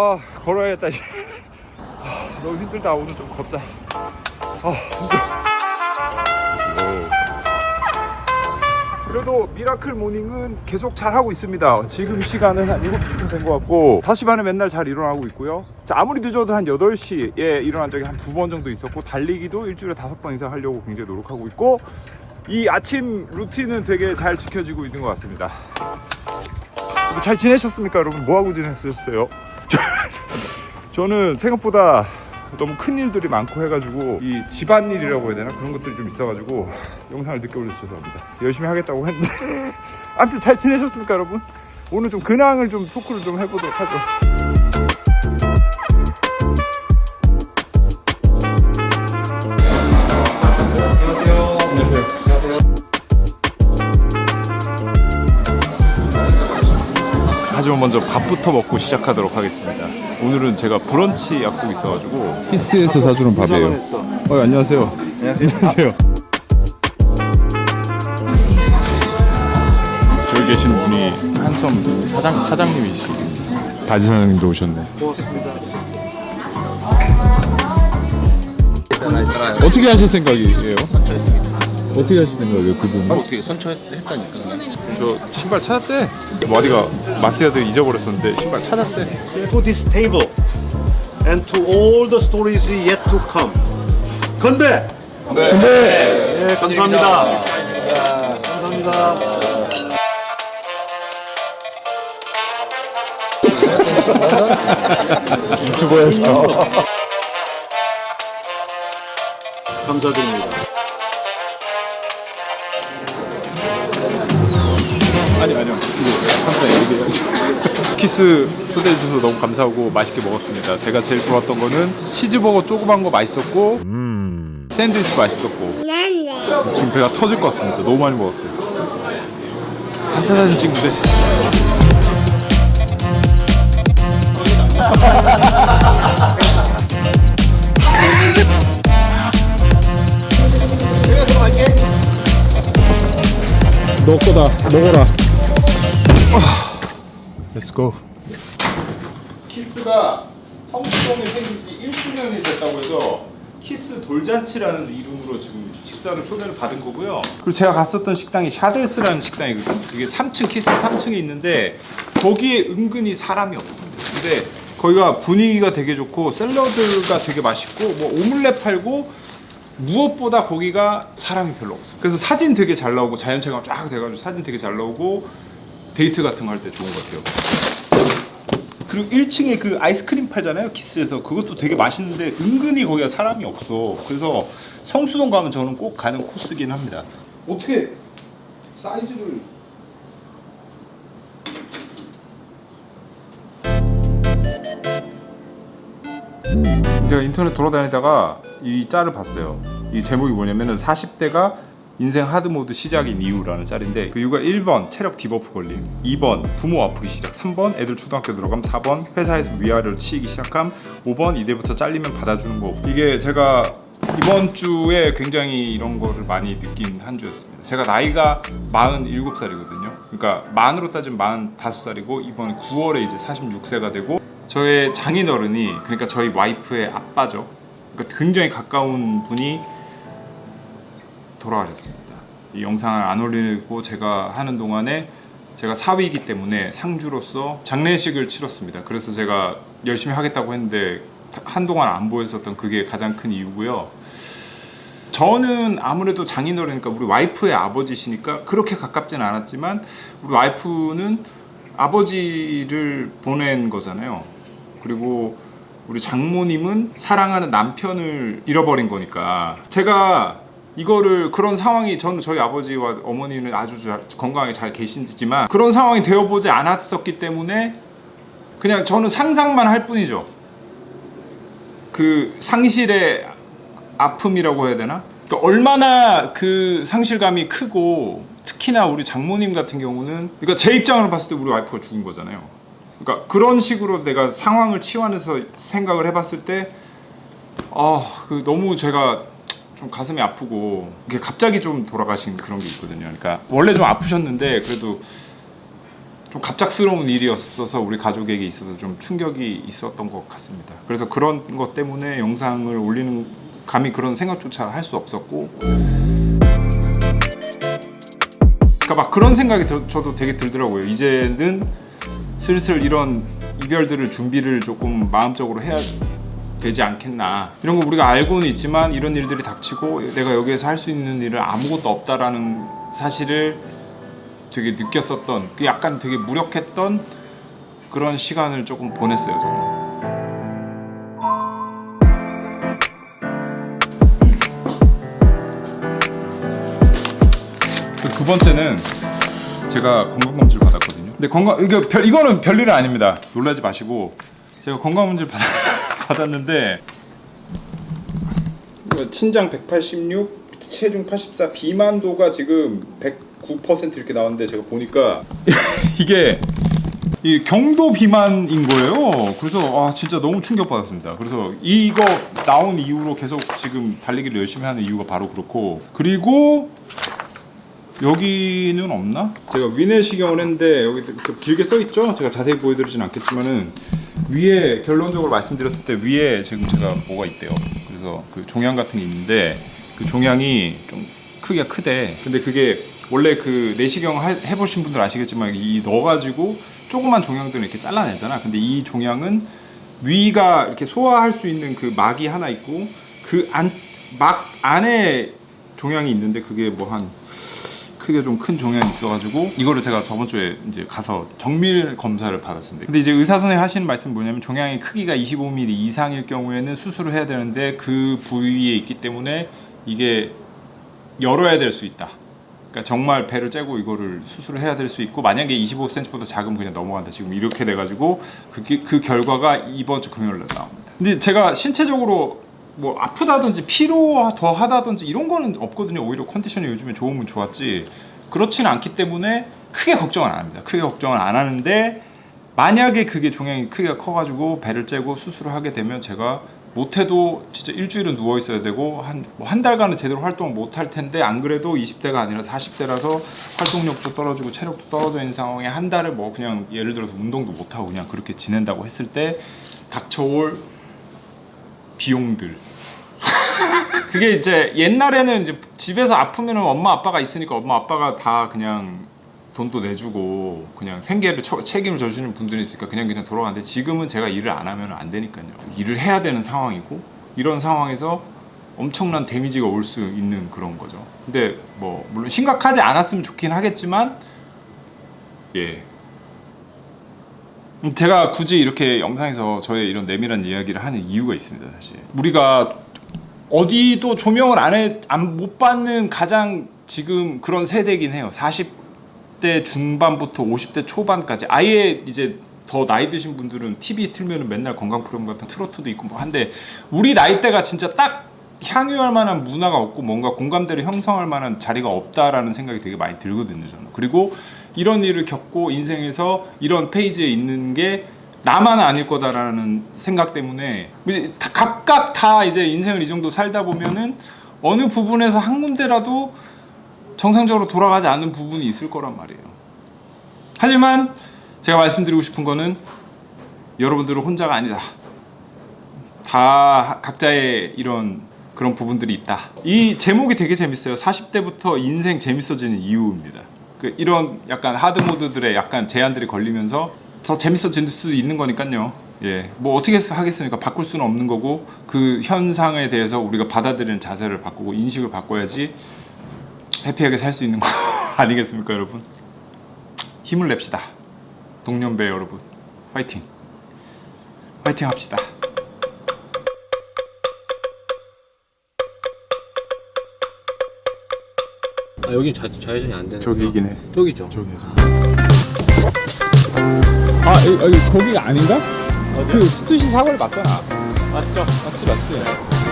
아 걸어야겠다 이제. 아, 너무 힘들다. 오늘 좀 걷자. 아 그래도 미라클 모닝은 계속 잘 하고 있습니다. 지금 시간은 한 7시쯤 된것 같고 5시 반에 맨날 잘 일어나고 있고요. 자, 아무리 늦어도 한 8시에 일어난 적이 한 두 번 정도 있었고 달리기도 일주일에 다섯 번 이상 하려고 굉장히 노력하고 있고 이 아침 루틴은 되게 잘 지켜지고 있는 것 같습니다. 뭐잘 지내셨습니까 여러분? 뭐하고 지냈었어요? 저는 생각보다 너무 큰 일들이 많고 해가지고 이 집안일이라고 해야 되나? 그런 것들이 좀 있어가지고 영상을 늦게 올려서 죄송합니다. 열심히 하겠다고 했는데. 아무튼 잘 지내셨습니까 여러분? 오늘 좀 근황을 좀 토크를 좀 해보도록 하죠 하지만 먼저 밥부터 먹고 시작하도록 하겠습니다. 오늘은 제가 브런치 약속이 있어가지고 히스에서 사주는 밥이에요. 어, 안녕하세요. 안녕하세요. 안녕하세요. 저기 계신 분이 한섬 사장 사장님이시. 바지 사장님도 오셨네. 어떻게 하실 생각이에요? 어떻게 하실 생각이에요, 그분? 어떻게 선처했다니까 저 신발 찾았대. 머리가 마스야드 잊어버렸었는데 신발 찾았대. to this table and to all the stories yet to come. 건배! 네, 감사합니다. 감사합니다. 유튜버에서. 감사드립니다. 아니 아니요. 이거 카메라 얘기해야죠. 키스 초대해 주셔서 너무 감사하고 맛있게 먹었습니다. 제가 제일 좋았던 거는 치즈버거 조그만 거 맛있었고 샌드위치 맛있었고 지금 배가 터질 것 같습니다. 너무 많이 먹었어요. 단체 사진 찍는데 너 거다 먹어라 Let's go. 키스가 성수동에 생긴 지 1주년이 됐다고 해서 키스 돌잔치라는 이름으로 지금 식사를 초대를 받은 거고요. 그리고 제가 갔었던 식당이 샤델스라는 식당이거든요. 그게 3층 키스 3층에 있는데 거기에 은근히 사람이 없습니다. 근데 거기가 분위기가 되게 좋고 샐러드가 되게 맛있고 뭐 오믈렛 팔고 무엇보다 거기가 사람이 별로 없어. 그래서 사진 되게 잘 나오고 자연체감 쫙 돼가지고 사진 되게 잘 나오고 데이트 같은 거 할 때 좋은 것 같아요. 그리고 1층에 그 아이스크림 팔잖아요 키스에서 그것도 되게 맛있는데 은근히 거기가 사람이 없어. 그래서 성수동 가면 저는 꼭 가는 코스긴 합니다. 어떻게 사이즈를 제가 인터넷 돌아다니다가 이 짤을 봤어요. 이 제목이 뭐냐면은 40대가 인생 하드모드 시작인 이유라는 짤인데 그 이유가 1번 체력 디버프 걸림 2번 부모 아프기 시작 3번 애들 초등학교 들어감 4번 회사에서 위아래로 치이기 시작함 5번 이대부터 잘리면 받아주는 거 이게 제가 이번 주에 굉장히 이런 거를 많이 느낀 한 주였습니다. 제가 나이가 47살이거든요. 그러니까 만으로 따지면 45살이고 이번 9월에 이제 46세가 되고 저의 장인어른이 그러니까 저희 와이프의 아빠죠. 그러니까 굉장히 가까운 분이 돌아가셨습니다. 이 영상을 안 올리고 제가 하는 동안에 제가 사위이기 때문에 상주로서 장례식을 치렀습니다. 그래서 제가 열심히 하겠다고 했는데 한동안 안 보였었던 그게 가장 큰 이유고요. 저는 아무래도 장인어른이니까 우리 와이프의 아버지시니까 그렇게 가깝진 않았지만 우리 와이프는 아버지를 보낸 거잖아요. 그리고 우리 장모님은 사랑하는 남편을 잃어버린 거니까 제가 이거를 그런 상황이 저는 저희 아버지와 어머니는 아주 자- 건강하게 잘 계시지만 그런 상황이 되어보지 않았었기 때문에 그냥 저는 상상만 할 뿐이죠. 그 상실의 아픔이라고 해야 되나? 그러니까 얼마나 그 상실감이 크고 특히나 우리 장모님 같은 경우는 그러니까 제 입장으로 봤을 때 우리 와이프가 죽은 거잖아요. 그러니까 그런 식으로 내가 상황을 치환해서 생각을 해봤을 때, 아, 그 너무 제가 좀 가슴이 아프고 이게 갑자기 좀 돌아가신 그런 게 있거든요. 그러니까 원래 좀 아프셨는데 그래도 좀 갑작스러운 일이었어서 우리 가족에게 있어서 좀 충격이 있었던 것 같습니다. 그래서 그런 것 때문에 영상을 올리는 감히 그런 생각조차 할 수 없었고 그러니까 막 그런 생각이 더- 저도 되게 들더라고요. 이제는 슬슬 이런 이별들을 준비를 조금 마음적으로 해야 되지 않겠나 이런 거 우리가 알고는 있지만 이런 일들이 닥치고 내가 여기에서 할 수 있는 일은 아무것도 없다라는 사실을 되게 느꼈었던 그 약간 되게 무력했던 그런 시간을 조금 보냈어요 저는 그두 번째는 제가 건강검진을 받았거든요. 근데 건강 이거 별 이거는 별일은 아닙니다. 놀라지 마시고 제가 건강검진을 받, 받았는데 친장 186, 체중 84, 비만도가 지금 109% 이렇게 나왔는데 제가 보니까 이게 이 경도 비만인 거예요. 그래서 아 진짜 너무 충격 받았습니다. 그래서 이거 나온 이후로 계속 지금 달리기를 열심히 하는 이유가 바로 그렇고 그리고 여기는 없나? 제가 위내시경을 했는데 여기 좀 길게 써 있죠. 제가 자세히 보여드리진 않겠지만은 위에 결론적으로 말씀드렸을 때 위에 지금 제가 뭐가 있대요. 그래서 그 종양 같은 게 있는데 그 종양이 좀 크기가 크대. 근데 그게 원래 그 내시경 할- 해보신 분들 아시겠지만 이 넣어가지고 조그만 종양들을 이렇게 잘라내잖아. 근데 이 종양은 위가 이렇게 소화할 수 있는 그 막이 하나 있고 그 안 막 안에 종양이 있는데 그게 뭐 한 크게 좀 큰 종양이 있어가지고 이거를 제가 저번 주에 이제 가서 정밀 검사를 받았습니다. 근데 이제 의사 선생님 하시는 말씀 은 뭐냐면 종양의 크기가 25mm 이상일 경우에는 수술을 해야 되는데 그 부위에 있기 때문에 이게 열어야 될 수 있다. 그러니까 정말 배를 째고 이거를 수술을 해야 될 수 있고 만약에 25cm보다 작으면 그냥 넘어간다. 지금 이렇게 돼가지고 그, 기- 그 결과가 이번 주 금요일 날 나옵니다. 근데 제가 신체적으로 뭐 아프다든지 피로 더 하다든지 이런 거는 없거든요. 오히려 컨디션이 요즘에 좋으면 좋았지. 그렇지는 않기 때문에 크게 걱정은 안 합니다. 크게 걱정을 안 하는데 만약에 그게 종양이 크기가 커가지고 배를 째고 수술을 하게 되면 제가 못해도 진짜 일주일은 누워 있어야 되고 한한 달간은 제대로 활동을 못 할 텐데 안 그래도 20대가 아니라 40대라서 활동력도 떨어지고 체력도 떨어져 있는 상황에 한 달을 뭐 그냥 예를 들어서 운동도 못 하고 그냥 그렇게 지낸다고 했을 때 닥쳐올 비용들 그게 이제 옛날에는 이제 집에서 아프면은 엄마 아빠가 있으니까 엄마 아빠가 다 그냥 돈도 내주고 그냥 생계를 처- 책임을 져주는 분들이 있으니까 그냥 그냥 돌아가는데 지금은 제가 일을 안 하면 안 되니까요. 일을 해야 되는 상황이고 이런 상황에서 엄청난 데미지가 올 수 있는 그런 거죠. 근데 뭐 물론 심각하지 않았으면 좋긴 하겠지만 예. 음, 제가 굳이 이렇게 영상에서 저의 이런 내밀한 이야기를 하는 이유가 있습니다, 사실. 우리가 어디도 조명을 안 해, 안, 못 받는 가장 지금 그런 세대긴 해요. 40대 중반부터 50대 초반까지. 아예 이제 더 나이 드신 분들은 TV 틀면은 맨날 건강 프로그램 같은 트로트도 있고 뭐 한데 우리 나이대가 진짜 딱 향유할 만한 문화가 없고 뭔가 공감대를 형성할 만한 자리가 없다라는 생각이 되게 많이 들거든요, 저는. 그리고 이런 일을 겪고 인생에서 이런 페이지에 있는 게 나만 아닐 거다라는 생각 때문에 다- 각각 다 이제 인생을 이 정도 살다 보면은 어느 부분에서 한 군데라도 정상적으로 돌아가지 않는 부분이 있을 거란 말이에요. 하지만 제가 말씀드리고 싶은 거는 여러분들은 혼자가 아니다. 다 각자의 이런 그런 부분들이 있다. 이 제목이 되게 재밌어요. 40대부터 인생 재밌어지는 이유입니다. 그 이런 약간 하드 모드들의 약간 제한들이 걸리면서 더 재밌어질 수도 있는 거니까요. 예, 뭐 어떻게 하겠습니까? 바꿀 수는 없는 거고 그 현상에 대해서 우리가 받아들이는 자세를 바꾸고 인식을 바꿔야지 해피하게 살 수 있는 거 아니겠습니까, 여러분? 힘을 냅시다. 동년배 여러분, 화이팅! 화이팅 합시다. 아 여긴 좌, 좌회전이 안 되는 저기이긴 해. 저기죠 저기 아여 기, 여기 거기가 아닌가? 그 스투시 사거리 맞잖아. 맞죠 맞지 맞지.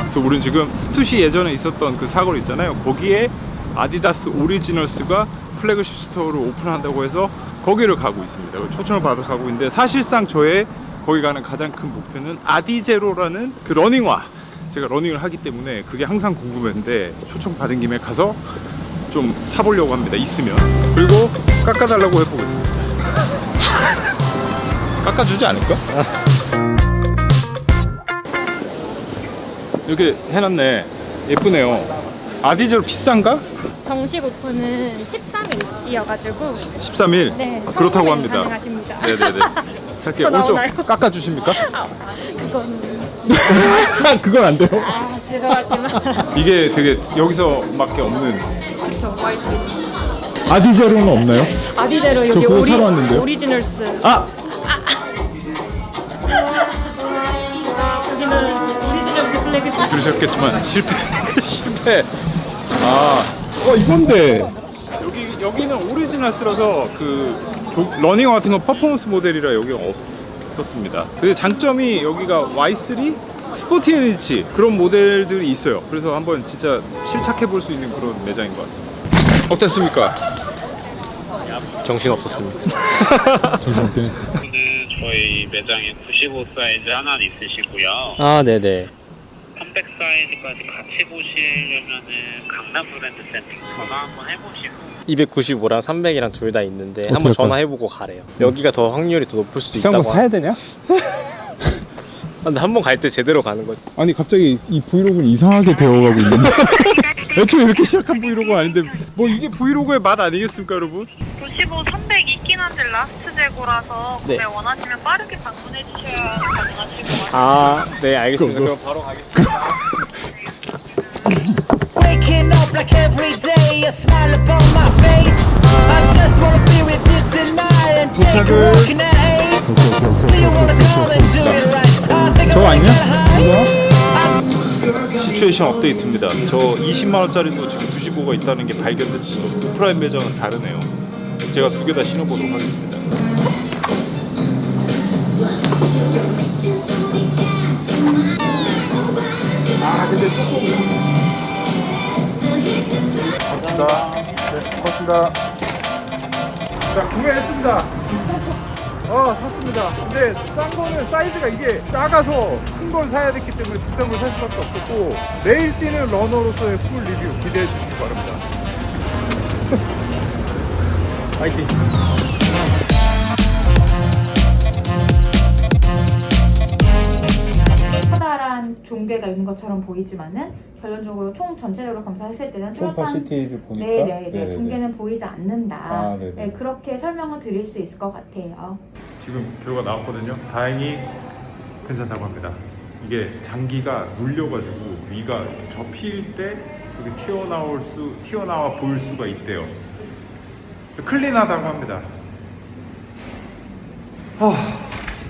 그래서 우린 지금 스투시 예전에 있었던 그 사거리 있잖아요. 거기에 아디다스 오리지널스가 플래그십 스토어를 오픈한다고 해서 거기를 가고 있습니다. 초청을 받아 가고 있는데 사실상 저의 거기 가는 가장 큰 목표는 아디제로라는 그 러닝화. 제가 러닝을 하기 때문에 그게 항상 궁금했는데 초청 받은 김에 가서 좀 사보려고 합니다. 있으면 그리고 깎아달라고 해보겠습니다. 깎아주지 않을까? 이렇게 해놨네. 예쁘네요. 아디제로 비싼가? 정식 오픈은 13일이어가지고 13일. 네 아, 그렇다고 합니다. 가능하십니다. 네네네. 살게 저 오른쪽 나오나요? 깎아주십니까? 아, 그건 그건 안 돼요. 아 죄송하지만 이게 되게 여기서밖에 없는 그쵸 와이스리죠. 아디제로는 없나요? 아디대로 여기 그거 오리, 사러 왔는데요? 오리 지널스 아 아, 들으셨겠지만 실패 실패. 아, 어 이건데 여기 여기는 오리지널스라서 그 조, 러닝 같은 건 퍼포먼스 모델이라 여기가 없었습니다. 근데 장점이 여기가 Y3 스포티 에니치 그런 모델들이 있어요. 그래서 한번 진짜 실착해 볼 수 있는 그런 매장인 것 같습니다. 어땠습니까? 정신 없었습니다. 는 저희 매장에 95 사이즈 하나 있으시고요. 아 네네. 300 사이즈까지 같이 보시려면은 강남 브랜드 센터 전화 한번 해보시고 295랑 300이랑 둘 다 있는데 한번 전화해보고 가래요. 여기가 더 확률이 더 높을 수도 비싼 거 있다고. 사야 되냐? 하- 근데 한 번 갈 때 제대로 가는 거지. 아니 갑자기 이 브이로그는 이상하게 되어가고 있는데 애초에 이렇게 시작한 브이로그가 아닌데 뭐 이게 브이로그의 맛 아니겠습니까 여러분? 95, 300 있긴 한데 라스트 재고라서 네. 구매 원하시면 빠르게 방문해 주셔야 가능하실 것 같아요. 아, 네 알겠습니다. 그럼, 그럼 바로 가겠습니다. Waking up like every day, a smile upon my face. I just wanna be with you tonight and take a 도착을- walk in the hay. 저거 I'm 아니야? high. 시츄에이션 업데이트입니다. 저 20만 원짜리도 지금 95가 있다는 게 발견됐습니다. 오프라인 매장은 다르네요. 제가 두 개 다 신어보도록 하겠습니다. 아 근데 조금 고맙습니다. 네, 고맙습니다. 자 구매했습니다. 어 샀습니다. 근데 싼 거는 사이즈가 이게 작아서 큰 걸 사야 됐기 때문에 비싼 걸 살 수밖에 없었고 내일 뛰는 러너로서의 풀 리뷰 기대해 주시기 바랍니다. 파이팅. 커다란 종괴가 있는 것처럼 보이지만은 결론적으로 총 전체적으로 검사했을 때는 뚜렷한 를 보니까 네네네 종괴는 보이지 않는다. 아, 네네. 네, 그렇게 설명을 드릴 수 있을 것 같아요. 지금 결과 나왔거든요. 다행히 괜찮다고 합니다. 이게 장기가 눌려가지고 위가 이렇게 접힐 때 여기 튀어나올 수 튀어나와 보일 수가 있대요. 클린하다고 합니다. 하,